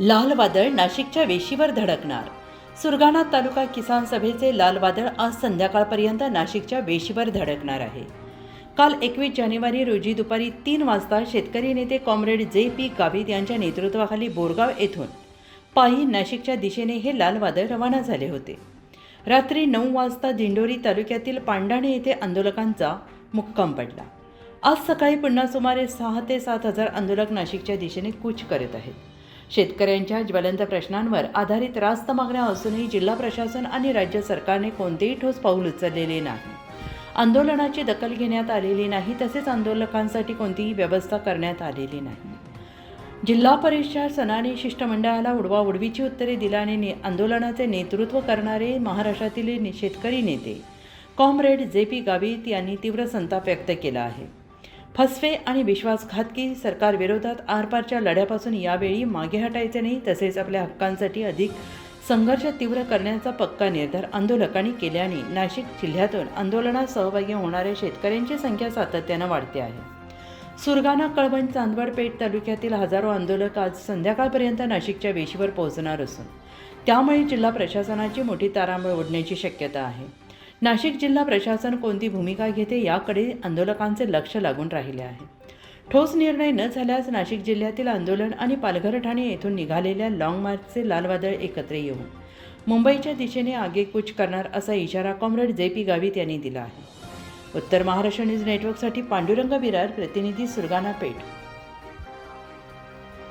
लाल वादळ नाशिकच्या वेशीवर धडकणार. सुरगाणा तालुका किसान सभेचे लाल वादळ आज संध्याकाळपर्यंत नाशिकच्या वेशीवर धडकणार आहे. काल एकवीस जानेवारी रोजी दुपारी तीन वाजता शेतकरी नेते कॉम्रेड जे पी गावित यांच्या नेतृत्वाखाली बोरगाव येथून पायी नाशिकच्या दिशेने हे लाल वादळ रवाना झाले होते. रात्री नऊ वाजता दिंडोरी तालुक्यातील पांडाणे येथे आंदोलकांचा मुक्काम पडला. आज सकाळी पुन्हा सुमारे सहा ते सात हजार आंदोलक नाशिकच्या दिशेने कूच करत आहेत. शेतकऱ्यांच्या ज्वलंत प्रश्नांवर आधारित रास्त मागण्या असूनही जिल्हा प्रशासन आणि राज्य सरकारने कोणतेही ठोस पाऊल उचललेले नाही. आंदोलनाची दखल घेण्यात आलेली नाही तसेच आंदोलकांसाठी कोणतीही व्यवस्था करण्यात आलेली नाही. जिल्हा परिषद सनानी शिष्टमंडळाला उडवा उडवीची उत्तरे दिल्याने ने आंदोलनाचे नेतृत्व करणारे महाराष्ट्रातील ने- शेतकरी नेते कॉम्रेड जे पी गावित यांनी तीव्र संताप व्यक्त केला आहे. फसवे आणि विश्वासघातकी सरकारविरोधात आरपारच्या लढ्यापासून यावेळी मागे हटायचे नाही तसेच आपल्या हक्कांसाठी अधिक संघर्ष तीव्र करण्याचा पक्का निर्धार आंदोलकांनी केल्याने नाशिक जिल्ह्यातून आंदोलनात सहभागी होणाऱ्या शेतकऱ्यांची संख्या सातत्यानं वाढते आहे. सुरगाणा कळवण चांदवड पेठ तालुक्यातील हजारो आंदोलक आज संध्याकाळपर्यंत नाशिकच्या वेशीवर पोहोचणार असून त्यामुळे जिल्हा प्रशासनाची मोठी तारांबळ उडण्याची शक्यता आहे. नाशिक जिल्हा प्रशासन कोणती भूमिका घेते याकडे आंदोलकांचे लक्ष लागून राहिले आहे. ठोस निर्णय न झाल्यास नाशिक जिल्ह्यातील आंदोलन आणि पालघर ठाणे येथून निघालेल्या लाँग मार्चचे लालवादळ एकत्र येऊन मुंबईच्या दिशेने आगेकूच करणार असा इशारा कॉम्रेड जे पी गावित यांनी दिला आहे. उत्तर महाराष्ट्र न्यूज नेटवर्कसाठी पांडुरंग विरार प्रतिनिधी सुरगाणा पेठ.